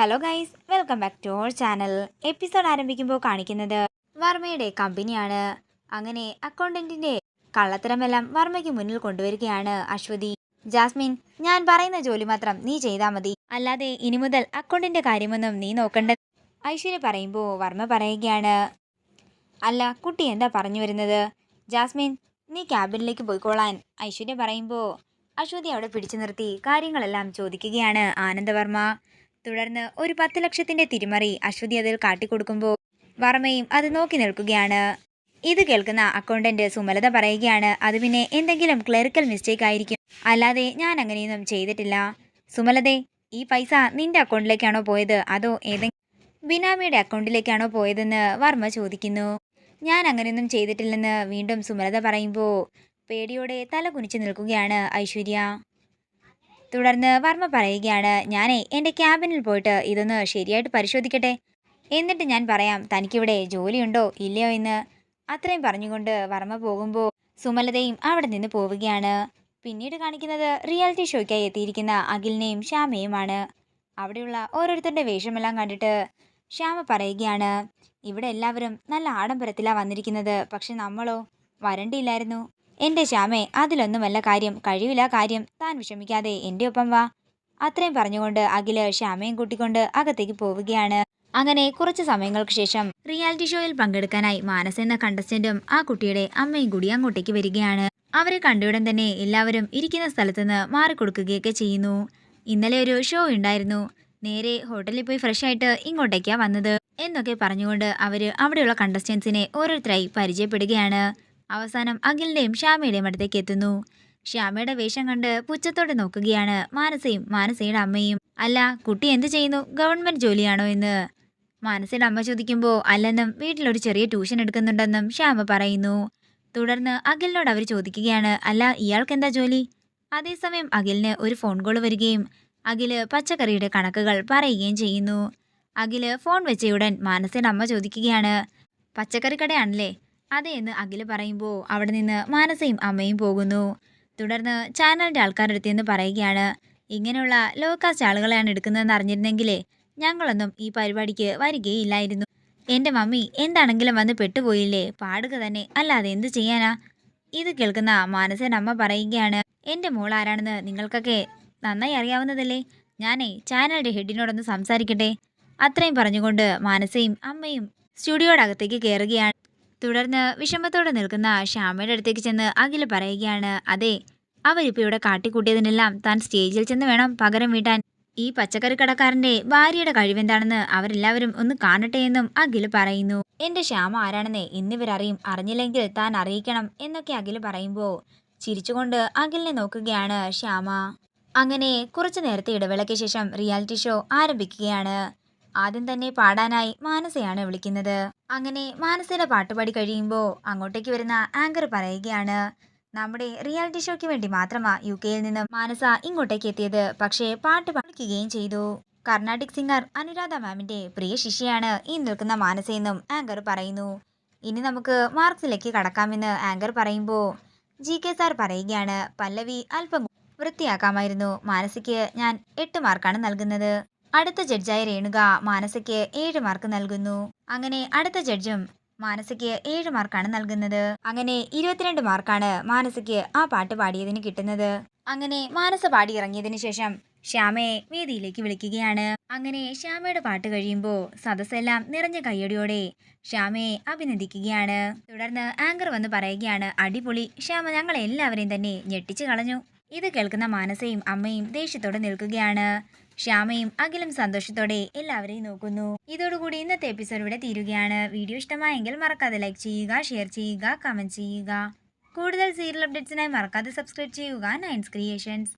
Hello guys welcome back to our channel episode ആരംഭിക്കുമ്പോൾ കാണിക്കുന്നത് വർമ്മയുടെ കമ്പനിയാണ്. അങ്ങനെ അക്കൗണ്ടന്റിന്റെ കള്ളത്തരമെല്ലാം വർമ്മയ്ക്ക് മുന്നിൽ കൊണ്ടുവരികയാണ് അശ്വതി. ജാസ്മിൻ ഞാൻ പറയുന്ന ജോലി മാത്രം നീ ചെയ്താൽ മതി. അല്ലാതെ ഇനി മുതൽ അക്കൗണ്ടിന്റെ കാര്യമൊന്നും നീ നോക്കണ്ട. ഐശ്വര്യ പറയുമ്പോൾ വർമ്മ പറയുകയാണ്. അല്ല കുട്ടി എന്താ പറഞ്ഞു വരുന്നത്? ജാസ്മിൻ നീ ക്യാബിനിലേക്ക് പോയിക്കോളാൻ. ഐശ്വര്യ പറയുമ്പോൾ അശ്വതി അവിടെ പിടിച്ചു നിർത്തി കാര്യങ്ങളെല്ലാം ചോദിക്കുകയാണ് ആനന്ദവർമ്മ. തുടർന്ന് ഒരു പത്ത് ലക്ഷത്തിന്റെ തിരിമറി അശ്വതി അതിൽ കാട്ടിക്കൊടുക്കുമ്പോൾ വർമ്മയും അത് നോക്കി നിൽക്കുകയാണ്. ഇത് കേൾക്കുന്ന അക്കൗണ്ടന്റ് സുമലത പറയുകയാണ് അത് പിന്നെ എന്തെങ്കിലും ക്ലറിക്കൽ മിസ്റ്റേക്ക് ആയിരിക്കും. അല്ലാതെ ഞാൻ അങ്ങനെയൊന്നും ചെയ്തിട്ടില്ല. സുമലതേ ഈ പൈസ നിന്റെ അക്കൗണ്ടിലേക്കാണോ പോയത്? അതോ ഏതെങ്കിലും ബിനാമിയുടെ അക്കൗണ്ടിലേക്കാണോ പോയതെന്ന് വർമ്മ ചോദിക്കുന്നു. ഞാൻ അങ്ങനെയൊന്നും ചെയ്തിട്ടില്ലെന്ന് വീണ്ടും സുമലത പറയുമ്പോൾ പേടിയോടെ തല കുനിച്ചു നിൽക്കുകയാണ് ഐശ്വര്യ. തുടർന്ന് വർമ്മ പറയുകയാണ് ഞാനേ എന്റെ ക്യാബിനിൽ പോയിട്ട് ഇതൊന്ന് ശരിയായിട്ട് പരിശോധിക്കട്ടെ. എന്നിട്ട് ഞാൻ പറയാം തനിക്കിവിടെ ജോലിയുണ്ടോ ഇല്ലയോ എന്ന്. അത്രയും പറഞ്ഞുകൊണ്ട് വർമ്മ പോകുമ്പോൾ സുമലതയും അവിടെ നിന്ന് പോവുകയാണ്. പിന്നീട് കാണിക്കുന്നത് റിയാലിറ്റി ഷോയ്ക്കായി എത്തിയിരിക്കുന്ന അഖിലിനെയും ശ്യാമയുമാണ്. അവിടെയുള്ള ഓരോരുത്തരുടെ വേഷമെല്ലാം കണ്ടിട്ട് ശ്യാമ പറയുകയാണ് ഇവിടെ എല്ലാവരും നല്ല ആഡംബരത്തിലാണ് വന്നിരിക്കുന്നത്. പക്ഷെ നമ്മളോ വരണ്ടിയില്ലായിരുന്നു. എന്റെ ശ്യാമേ അതിലൊന്നുമല്ല കാര്യം. കഴിവില്ല കാര്യം. താൻ വിഷമിക്കാതെ എന്റെ ഒപ്പം വാ. അത്രയും പറഞ്ഞുകൊണ്ട് അഖിൽ ശ്യാമയും കൂട്ടിക്കൊണ്ട് അകത്തേക്ക് പോവുകയാണ്. അങ്ങനെ കുറച്ച് സമയങ്ങൾക്ക് ശേഷം റിയാലിറ്റി ഷോയിൽ പങ്കെടുക്കാനായി മാനസ എന്ന കണ്ടസ്റ്റന്റും ആ കുട്ടിയുടെ അമ്മയും കൂടി അങ്ങോട്ടേക്ക് വരികയാണ്. അവരെ കണ്ടയുടൻ തന്നെ എല്ലാവരും ഇരിക്കുന്ന സ്ഥലത്തുനിന്ന് മാറിക്കൊടുക്കുകയൊക്കെ ചെയ്യുന്നു. ഇന്നലെ ഒരു ഷോ ഉണ്ടായിരുന്നു. നേരെ ഹോട്ടലിൽ പോയി ഫ്രഷ് ആയിട്ട് ഇങ്ങോട്ടേക്കാ വന്നത് എന്നൊക്കെ പറഞ്ഞുകൊണ്ട് അവർ അവിടെയുള്ള കണ്ടസ്റ്റൻസിനെ ഓരോരുത്തരായി പരിചയപ്പെടുകയാണ്. അവസാനം അഖിലിന്റെയും ശ്യാമയുടെയും അടുത്തേക്ക് എത്തുന്നു. ശ്യാമയുടെ വേഷം കണ്ട് പുച്ഛത്തോടെ നോക്കുകയാണ് മാനസയും മാനസയുടെ അമ്മയും. അല്ല കുട്ടി എന്ത് ചെയ്യുന്നു? ഗവൺമെന്റ് ജോലിയാണോ എന്ന് മാനസയുടെ അമ്മ ചോദിക്കുമ്പോൾ അല്ലെന്നും വീട്ടിലൊരു ചെറിയ ട്യൂഷൻ എടുക്കുന്നുണ്ടെന്നും ശ്യാമ പറയുന്നു. തുടർന്ന് അഖിലിനോട് അവർ ചോദിക്കുകയാണ് അല്ല ഇയാൾക്ക് എന്താ ജോലി? അതേസമയം അഖിലിന് ഒരു ഫോൺ കോൾ വരികയും അഖിൽ പച്ചക്കറിയുടെ കണക്കുകൾ പറയുകയും ചെയ്യുന്നു. അഖിൽ ഫോൺ വെച്ചയുടൻ മാനസയുടെ അമ്മ ചോദിക്കുകയാണ് പച്ചക്കറി കടയാണല്ലേ അതെ എന്ന് അഖിൽ പറയുമ്പോൾ അവിടെ നിന്ന് മാനസയും അമ്മയും പോകുന്നു. തുടർന്ന് ചാനലിന്റെ ആൾക്കാരുടെ അടുത്ത് പറയുകയാണ് ഇങ്ങനെയുള്ള ലോ കാസ്റ്റ് ആളുകളെയാണ് എടുക്കുന്നതെന്ന് അറിഞ്ഞിരുന്നെങ്കിലേ ഞങ്ങളൊന്നും ഈ പരിപാടിക്ക് വരികയില്ലായിരുന്നു. എന്റെ മമ്മി എന്താണെങ്കിലും വന്ന് പെട്ടുപോയില്ലേ? പാടുക തന്നെ. അല്ലാതെ എന്ത് ചെയ്യാനാ? ഇത് കേൾക്കുന്ന മാനസൻ അമ്മ പറയുകയാണ് എന്റെ മോൾ ആരാണെന്ന് നിങ്ങൾക്കൊക്കെ നന്നായി അറിയാവുന്നതല്ലേ? ഞാനേ ചാനലിന്റെ ഹെഡിനോടൊന്ന് സംസാരിക്കട്ടെ. അത്രയും പറഞ്ഞുകൊണ്ട് മാനസയും അമ്മയും സ്റ്റുഡിയോയുടെ അകത്തേക്ക് കയറുകയാണ് തുടർന്ന് വിഷമത്തോടെ നിൽക്കുന്ന ശ്യാമയുടെ അടുത്തേക്ക് ചെന്ന് അഖിൽ പറയുകയാണ് അതെ അവരിപ്പോ ഇവിടെ കാട്ടിക്കൂട്ടിയതിനെല്ലാം താൻ സ്റ്റേജിൽ ചെന്ന് വേണം പകരം വീട്ടാൻ. ഈ പച്ചക്കറി കടക്കാരന്റെ ഭാര്യയുടെ കഴിവെന്താണെന്ന് അവരെല്ലാവരും ഒന്ന് കാണട്ടെ എന്നും അഖിൽ പറയുന്നു. എന്റെ ശ്യാമ ആരാണെന്ന് ഇന്നിവരറിയും അറിഞ്ഞില്ലെങ്കിൽ താൻ അറിയിക്കണം എന്നൊക്കെ അഖിൽ പറയുമ്പോൾ ചിരിച്ചുകൊണ്ട് അഖിലിനെ നോക്കുകയാണ് ശ്യാമ. അങ്ങനെ കുറച്ചു നേരത്തെ ഇടവേളയ്ക്ക് ശേഷം റിയാലിറ്റി ഷോ ആരംഭിക്കുകയാണ്. ആദ്യം തന്നെ പാടാനായി മാനസയാണ് വിളിക്കുന്നത്. അങ്ങനെ മാനസയുടെ പാട്ടുപാടി കഴിയുമ്പോൾ അങ്ങോട്ടേക്ക് വരുന്ന ആങ്കർ പറയുകയാണ് നമ്മുടെ റിയാലിറ്റി ഷോയ്ക്ക് വേണ്ടി മാത്രമാ യു കെയിൽ നിന്നും മാനസ ഇങ്ങോട്ടേക്ക് എത്തിയത്. പക്ഷേ പാട്ട് പഠിക്കുകയും ചെയ്തു. കർണാട്ടിക് സിംഗർ അനുരാധ മാമിന്റെ പ്രിയ ശിഷ്യയാണ് ഈ നിൽക്കുന്ന മാനസയെന്നും ആങ്കർ പറയുന്നു. ഇനി നമുക്ക് മാർക്സിലേക്ക് കടക്കാമെന്ന് ആങ്കർ പറയുമ്പോൾ ജി കെ സാർ പറയുകയാണ് പല്ലവി അല്പം വൃത്തിയാക്കാമായിരുന്നു. മാനസിക്ക് ഞാൻ എട്ട് മാർക്കാണ് നൽകുന്നത്. അടുത്ത ജഡ്ജായ രേണുക മാനസയ്ക്ക് ഏഴ് മാർക്ക് നൽകുന്നു. അങ്ങനെ അടുത്ത ജഡ്ജും മാനസയ്ക്ക് ഏഴ് മാർക്കാണ് നൽകുന്നത്. അങ്ങനെ ഇരുപത്തിരണ്ട് മാർക്കാണ് മാനസയ്ക്ക് ആ പാട്ട് പാടിയതിന് കിട്ടുന്നത്. അങ്ങനെ മാനസ പാടി ഇറങ്ങിയതിനു ശേഷം ശ്യാമയെ വേദിയിലേക്ക് വിളിക്കുകയാണ്. അങ്ങനെ ശ്യാമയുടെ പാട്ട് കഴിയുമ്പോൾ സദസ്സെല്ലാം നിറഞ്ഞ കയ്യടിയോടെ ശ്യാമയെ അഭിനന്ദിക്കുകയാണ്. തുടർന്ന് ആങ്കർ വന്ന് പറയുകയാണ് അടിപൊളി. ശ്യാമ ഞങ്ങളെല്ലാവരെയും തന്നെ ഞെട്ടിച്ചു കളഞ്ഞു. ഇത് കേൾക്കുന്ന മാനസയും അമ്മയും ദേഷ്യത്തോടെ നിൽക്കുകയാണ്. ശ്യാമയും അഖിലും സന്തോഷത്തോടെ എല്ലാവരെയും നോക്കുന്നു. ഇതോടുകൂടി ഇന്നത്തെ എപ്പിസോഡ് ഇവിടെ തീരുകയാണ്. വീഡിയോ ഇഷ്ടമായെങ്കിൽ മറക്കാതെ ലൈക്ക് ചെയ്യുക ഷെയർ ചെയ്യുക കമന്റ് ചെയ്യുക. കൂടുതൽ സീരിയൽ അപ്ഡേറ്റ്സിനായി മറക്കാതെ സബ്സ്ക്രൈബ് ചെയ്യുക. നയൻസ് ക്രിയേഷൻസ്